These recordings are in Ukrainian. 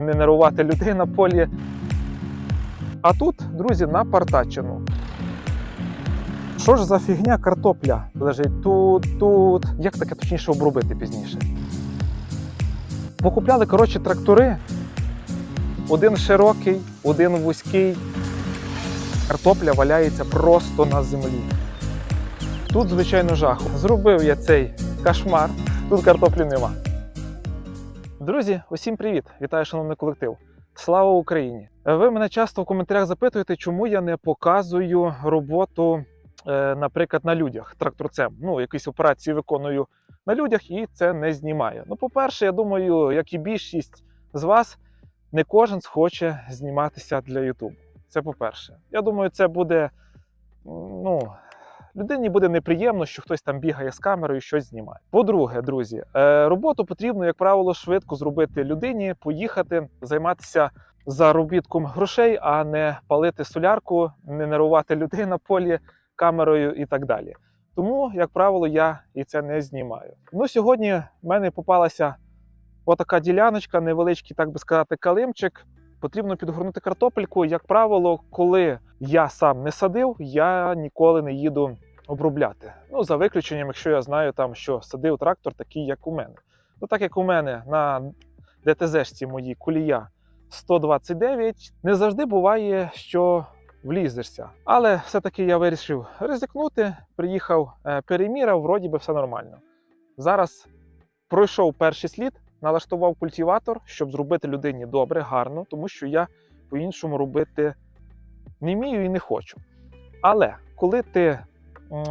не нервувати людей на полі. А тут, друзі, на напартачено. Що ж за фігня картопля лежить тут, тут. Як таке точніше обробити пізніше? Покупляли, коротше, трактори. Один широкий, один вузький. Картопля валяється просто на землі. Тут, звичайно, жах. Зробив я цей кошмар. Тут картоплі нема. Друзі, усім привіт! Вітаю, шановний колектив. Слава Україні! Ви мене часто в коментарях запитуєте, чому я не показую роботу, е, наприклад, на людях тракторцем. Ну, якісь операції виконую на людях і це не знімаю. Ну, по-перше, я думаю, як і більшість з вас, не кожен схоче зніматися для YouTube. Це по-перше. Я думаю, це буде. Ну, людині буде неприємно, що хтось там бігає з камерою щось знімає. По-друге, друзі, е, роботу потрібно, як правило, швидко зробити людині, поїхати, займатися заробітком грошей, а не палити солярку, не нервувати людей на полі камерою і так далі. Тому, як правило, я і це не знімаю. Ну, сьогодні в мене попалася отака діляночка, невеличкий, так би сказати, калимчик. Потрібно підгорнути картопельку. Як правило, коли я сам не садив, я ніколи не їду обробляти. Ну, за виключенням, якщо я знаю, там, що садив трактор такий, як у мене. Ну, так як у мене на ДТЗшці моїй кулія 129, не завжди буває, що влізешся. Але все-таки я вирішив ризикнути, приїхав, е, переміряв, вроді би все нормально. Зараз пройшов перший слід, налаштував культиватор, щоб зробити людині добре, гарно, тому що я по-іншому робити не вмію і не хочу. Але коли ти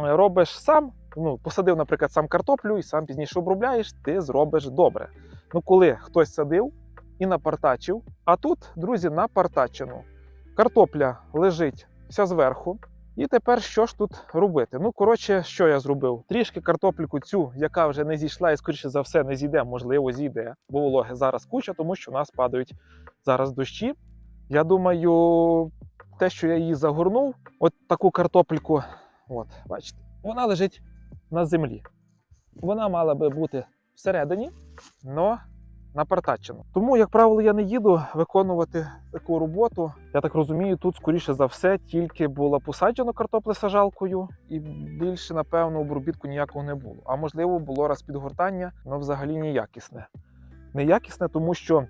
робиш сам, ну, посадив, наприклад, сам картоплю і сам пізніше обробляєш, ти зробиш добре. Ну, коли хтось садив і напартачив, а тут, друзі, напартачено. Картопля лежить вся зверху. І тепер що ж тут робити? Ну, коротше, що я зробив? Трішки картопліку цю, яка вже не зійшла і, скоріше за все, не зійде, можливо, зійде, бо вологи зараз куча, тому що у нас падають зараз дощі. Я думаю, те, що я її загорнув, от таку картопельку, от, бачите, вона лежить на землі. Вона мала би бути всередині, але напартачено. Тому, як правило, я не їду виконувати таку роботу. Я так розумію, тут, скоріше за все, тільки було посаджено картопле сажалкою, і більше, напевно, обробітку ніякого не було. А можливо, було розпідгортання, але взагалі неякісне. Неякісне, тому що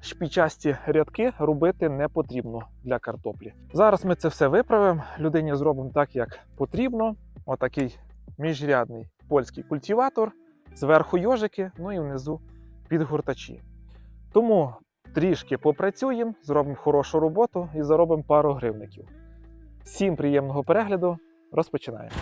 шпічасті рядки робити не потрібно для картоплі. Зараз ми це все виправимо. Людині зробимо так, як потрібно. Отакий міжрядний польський культиватор, зверху йожики, ну і внизу підгортачі. Тому трішки попрацюємо, зробимо хорошу роботу і заробимо пару гривників. Всім приємного перегляду. Розпочинаємо.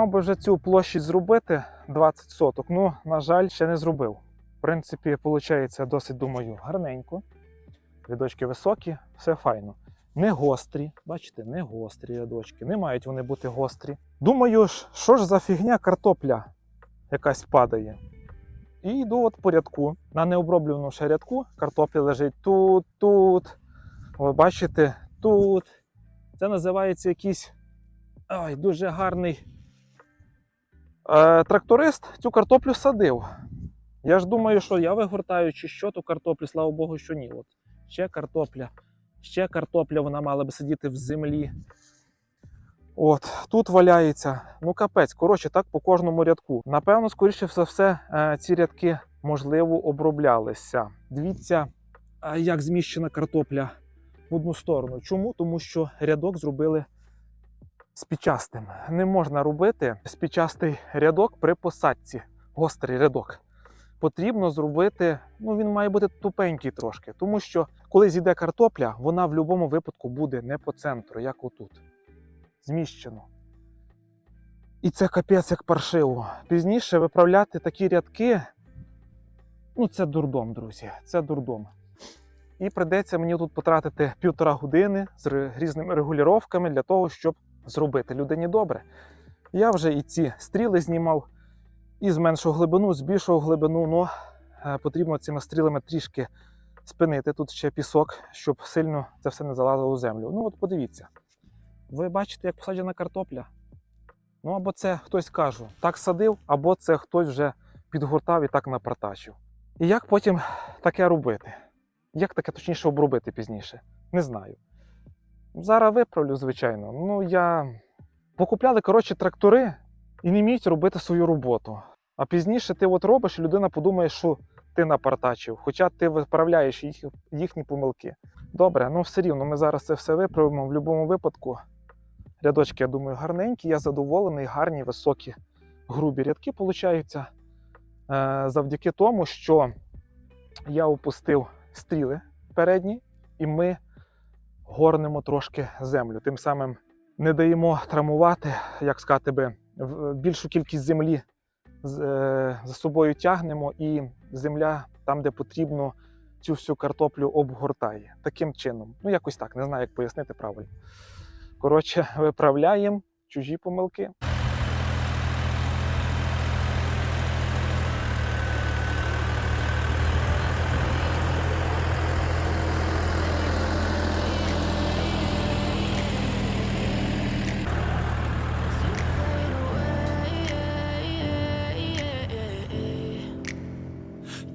Мав би вже цю площадь зробити 20 соток. Ну, на жаль, ще не зробив. В принципі, виходить досить, думаю, гарненько. Рядочки високі, все файно. Не гострі, бачите, не гострі рядочки. Не мають вони бути гострі. Думаю, що ж за фігня картопля якась падає. І йду от по рядку. На необробленому ще рядку картопля лежить тут, тут. Ви бачите, тут. Це називається якийсь ой, дуже гарний тракторист цю картоплю садив. Я ж думаю, що я вигортаю чи що ту картоплю, слава Богу, що ні. От ще картопля Ще картопля, вона мала би сидіти в землі. От, тут валяється. Ну, капець. Коротше, так по кожному рядку. Напевно, скоріше за все, е, ці рядки, можливо, оброблялися. Дивіться, е, як зміщена картопля в одну сторону. Чому? Тому що рядок зробили спічастим. Не можна робити спічастий рядок при посадці, гострий рядок. Потрібно зробити, ну він має бути тупенький трошки, тому що коли зійде картопля, вона в будь-якому випадку буде не по центру, як отут. Зміщено. І це капець як паршиво. Пізніше виправляти такі рядки. Ну, це дурдом, друзі. Це дурдом. І прийдеться мені тут потратити півтора години з різними регулюваннями для того, щоб зробити людині добре. Я вже і ці стріли знімав, і зменшив глибину, збільшив глибину, но е, потрібно цими стрілами трішки спинити. Тут ще пісок, щоб сильно це все не залазило у землю. Ну от подивіться. Ви бачите, як посаджена картопля? Ну або це хтось кажу, так садив, або це хтось вже підгортав і так напартачив. І як потім таке робити? Як таке точніше обробити пізніше? Не знаю. Зараз виправлю, звичайно. Ну, я. Покупляли, коротше, трактори і не вміють робити свою роботу. А пізніше ти от робиш, і людина подумає, що ти напартачив, хоча ти виправляєш їх, їхні помилки. Добре, ну все рівно, ми зараз це все виправимо в будь-якому випадку. Рядочки, я думаю, гарненькі, я задоволений, гарні, високі, грубі рядки получаються. Е, завдяки тому, що я опустив стріли передні, і ми горнемо трошки землю. Тим самим не даємо травмувати, як сказати би, більшу кількість землі е, за собою тягнемо, і земля там, де потрібно, цю всю картоплю обгортає. Таким чином. Ну, якось так, не знаю, як пояснити правильно. Коротше, виправляємо чужі помилки.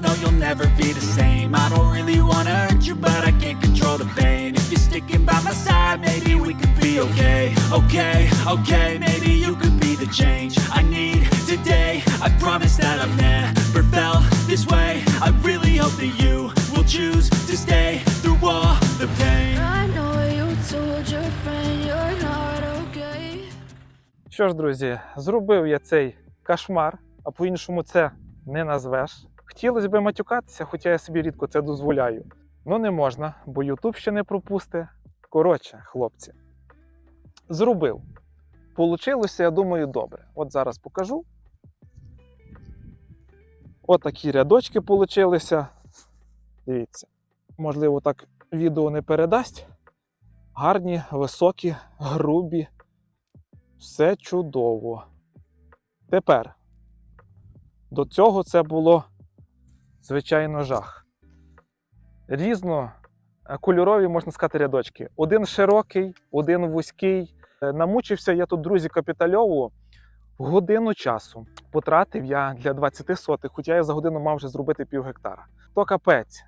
no, you'll never be the same. I don't really wanna hurt you, but I can't control the pain. If you're sticking by my side, maybe we could be okay. Okay, okay, maybe you could be the change I need today. I promise that I've never felt this way. I really hope that you will choose to stay through all the pain. I know you told your friend you're not okay. Що ж, друзі, зробив я цей кошмар, а по-іншому це не назвеш. Хотілося б матюкатися, хоча я собі рідко це дозволяю. Ну не можна, бо Ютуб ще не пропусте. Коротше, хлопці, зробив. Получилося, я думаю, добре. От зараз покажу. От такі рядочки получилися. Дивіться. Можливо, так відео не передасть. Гарні, високі, грубі. Все чудово. Тепер до цього це було звичайно жах. Різно е, кольорові, можна сказати, рядочки. Один широкий, один вузький. Е, Намучився я тут, друзі, капітальову годину часу. Потратив я для 20 сотих, хоча я за годину мав вже зробити пів гектара. То капець.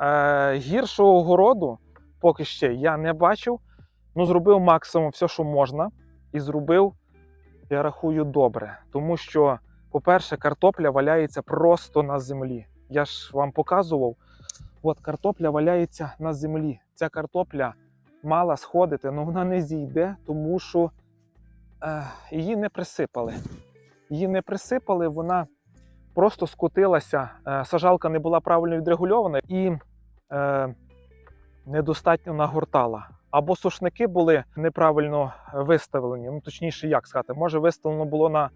Е, гіршого городу поки ще я не бачив. Ну, зробив максимум все, що можна і зробив, я рахую, добре. Тому що, по-перше, картопля валяється просто на землі. Я ж вам показував, от картопля валяється на землі. Ця картопля мала сходити, але вона не зійде, тому що е, її не присипали. Її не присипали, вона просто скотилася, е, сажалка не була правильно відрегульована і е, недостатньо нагортала або сушники були неправильно виставлені. Ну, точніше, як сказати, може виставлено було на,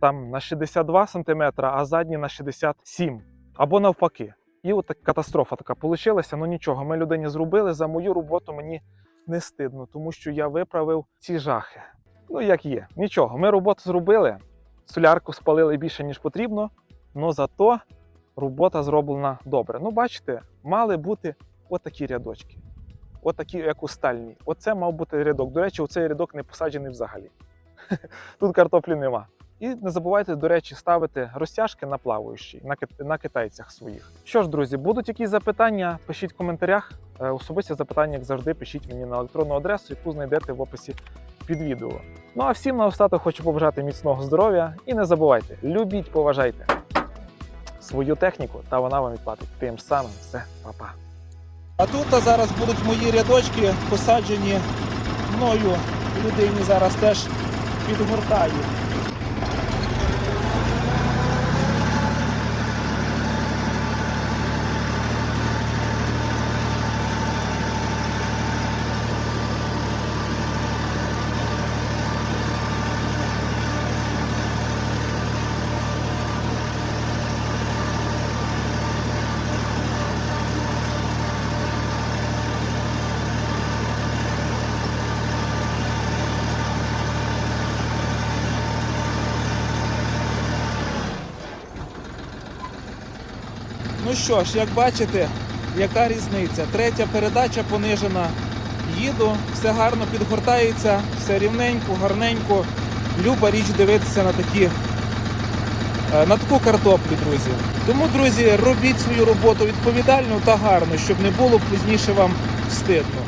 там, на 62 см, а задні на 67 або навпаки. І от катастрофа така получилася. Ну нічого, ми людині зробили. За мою роботу мені не стидно, тому що я виправив ці жахи. Ну, як є, нічого. Ми роботу зробили, солярку спалили більше, ніж потрібно, але зато робота зроблена добре. Ну, бачите, мали бути отакі рядочки. Отакі, як у стальні. Оце мав бути рядок. До речі, цей рядок не посаджений взагалі. Тут картоплі нема. І не забувайте, до речі, ставити розтяжки на плаваючі, на, на китайцях своїх. Що ж, друзі, будуть якісь запитання, пишіть в коментарях. Е, Особисті запитання, як завжди, пишіть мені на електронну адресу, яку знайдете в описі під відео. Ну а всім наостаток хочу побажати міцного здоров'я і не забувайте, любіть, поважайте свою техніку, та вона вам відплатить. Тим самим все, па-па. А тут зараз будуть мої рядочки посаджені мною. Людині зараз теж підгортаю. Ну що ж, як бачите, яка різниця? Третя передача понижена. Їду, все гарно підгортається, все рівненько, гарненько. Люба річ дивитися на такі е, на таку картоплю, друзі. Тому, друзі, робіть свою роботу відповідально та гарно, щоб не було пізніше вам стидно.